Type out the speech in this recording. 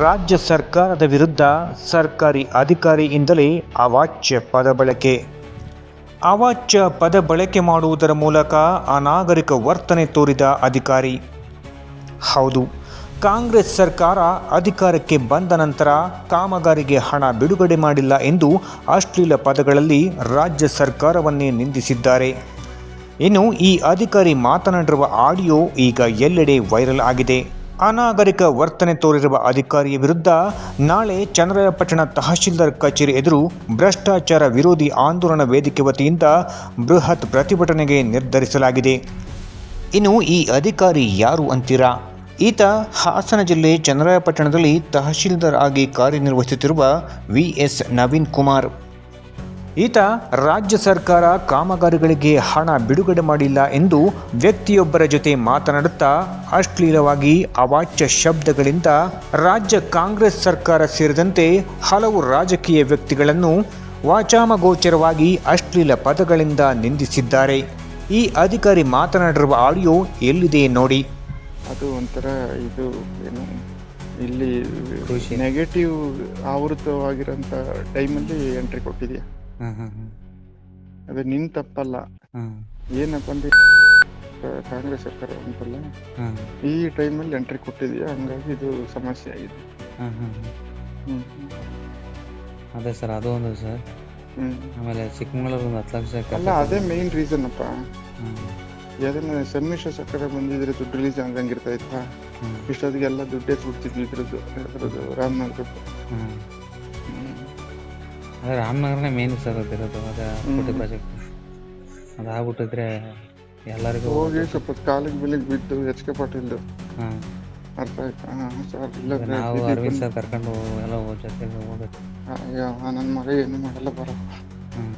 ರಾಜ್ಯ ಸರ್ಕಾರದ ವಿರುದ್ಧ ಸರ್ಕಾರಿ ಅಧಿಕಾರಿಯಿಂದಲೇ ಅವಾಚ್ಯ ಪದ ಬಳಕೆ. ಅವಾಚ್ಯ ಪದ ಬಳಕೆ ಮಾಡುವುದರ ಮೂಲಕ ಅನಾಗರಿಕ ವರ್ತನೆ ತೋರಿದ ಅಧಿಕಾರಿ. ಹೌದು, ಕಾಂಗ್ರೆಸ್ ಸರ್ಕಾರ ಅಧಿಕಾರಕ್ಕೆ ಬಂದ ನಂತರ ಕಾಮಗಾರಿಗೆ ಹಣ ಬಿಡುಗಡೆ ಮಾಡಿಲ್ಲ ಎಂದು ಅಶ್ಲೀಲ ಪದಗಳಲ್ಲಿ ರಾಜ್ಯ ಸರ್ಕಾರವನ್ನೇ ನಿಂದಿಸಿದ್ದಾರೆ. ಇನ್ನು ಈ ಅಧಿಕಾರಿ ಮಾತನಾಡಿರುವ ಆಡಿಯೋ ಈಗ ಎಲ್ಲೆಡೆ ವೈರಲ್ ಆಗಿದೆ. ಅನಾಗರಿಕ ವರ್ತನೆ ತೋರಿರುವ ಅಧಿಕಾರಿಯ ವಿರುದ್ಧ ನಾಳೆ ಚನ್ನರಾಯಪಟ್ಟಣ ತಹಶೀಲ್ದಾರ್ ಕಚೇರಿ ಎದುರು ಭ್ರಷ್ಟಾಚಾರ ವಿರೋಧಿ ಆಂದೋಲನ ವೇದಿಕೆ ವತಿಯಿಂದ ಬೃಹತ್ ಪ್ರತಿಭಟನೆಗೆ ನಿರ್ಧರಿಸಲಾಗಿದೆ. ಇನ್ನು ಈ ಅಧಿಕಾರಿ ಯಾರು ಅಂತೀರಾ? ಈತ ಹಾಸನ ಜಿಲ್ಲೆ ಚನ್ನರಾಯಪಟ್ಟಣದಲ್ಲಿ ತಹಶೀಲ್ದಾರ್ ಆಗಿ ಕಾರ್ಯನಿರ್ವಹಿಸುತ್ತಿರುವ ವಿ ಎಸ್ ನವೀನ್ ಕುಮಾರ್. ಈತ ರಾಜ್ಯ ಸರ್ಕಾರ ಕಾಮಗಾರಿಗಳಿಗೆ ಹಣ ಬಿಡುಗಡೆ ಮಾಡಿಲ್ಲ ಎಂದು ವ್ಯಕ್ತಿಯೊಬ್ಬರ ಜೊತೆ ಮಾತನಾಡುತ್ತಾ ಅಶ್ಲೀಲವಾಗಿ ಅವಾಚ್ಯ ಶಬ್ದಗಳಿಂದ ರಾಜ್ಯ ಕಾಂಗ್ರೆಸ್ ಸರ್ಕಾರ ಸೇರಿದಂತೆ ಹಲವು ರಾಜಕೀಯ ವ್ಯಕ್ತಿಗಳನ್ನು ವಾಚಾಮಗೋಚರವಾಗಿ ಅಶ್ಲೀಲ ಪದಗಳಿಂದ ನಿಂದಿಸಿದ್ದಾರೆ. ಈ ಅಧಿಕಾರಿ ಮಾತನಾಡಿರುವ ಆಡಿಯೋ ಎಲ್ಲಿದೆ ನೋಡಿ. ಅದು ಒಂಥರ ಇದು ಏನು ಇಲ್ಲಿ. ನೆಗೆಟಿವ್ ಆವೃತವಾಗಿರೋಂಥ ಟೈಮಲ್ಲಿ ಎಂಟ್ರಿ ಕೊಟ್ಟಿದ್ಯಾ? ಅದು ನಿನ್ ತಪ್ಪಲ್ಲ. ಏನಪ್ಪ ಅಂದ್ರೆ ಕಾಂಗ್ರೆಸ್ ಸರ್ಕಾರ ಉಂಟಲ್ಲ ಈ ಟೈಮಲ್ಲಿ ಎಂಟ್ರಿ ಕೊಟ್ಟಿದ್ಯಾ? ಹಂಗಾಗಿ ಇದು ಸಮಸ್ಯೆ ಆಗಿದೆ. ಅದೇ ಸರ್ ಅದು ಒಂದು ಸರ್. ಆಮೇಲೆ ಚಿಕ್ಕಮಗಳೂರು ಒಂದು ಹತ್ತು ಲಕ್ಷ ಅಲ್ಲ ಅದೇ ಮೇನ್ ರೀಸನ್ ಅಪ್ಪ. ಯಾವ್ದನ್ನ ಸಮ್ಮಿಶ್ರ ಸರ್ಕಾರ ಬಂದಿದ್ರೆ ದುಡ್ಡು ರಿಲೀಸ್ ಆಗಂಗಿರ್ತಾ ಇತ್ತ? ಇಷ್ಟೊತ್ತಿಗೆಲ್ಲ ಇಷ್ಟೊತ್ತಿಗೆ ಎಲ್ಲ ದುಡ್ಡೇ ಸುಡ್ತಿದ್ವಿ ಇದ್ರದ್ದು ರಾಮನಗರದ್ದು. ಹ್ಮ್. ಅದೇ ರಾಮನಗರನೇ ಮೇನ್ ಸರ್ ಇರೋದು ಅದೇ. ಕೋಟಿ ಪ್ರಾಜೆಕ್ಟ್ ಅದಾಗ್ಬಿಟ್ಟಿದ್ರೆ ಎಲ್ಲರಿಗೂ ಹೋಗಿ ಸ್ವಲ್ಪ ಕಾಲಿಗೆ ಬೆಲೆಗೆ ಬಿದ್ದು ಎಚ್ ಕೆ ಪಾಟೀಲ್ ಹ್ಮ್ ಅರ್ಥ ಆಯ್ತಾ? ಸರ್ ಇಲ್ಲದ್ರೆ ನಾವು ಅರವಿಂದ್ ಸರ್ ಕರ್ಕೊಂಡು ಎಲ್ಲ ಜೊತೆಗೆ ಹೋಗ್ಬೇಕು. ನನ್ನ ಮಗ ಏನು ಮಾಡಲ್ಲ ಬರೋ. ಹ್ಮ್.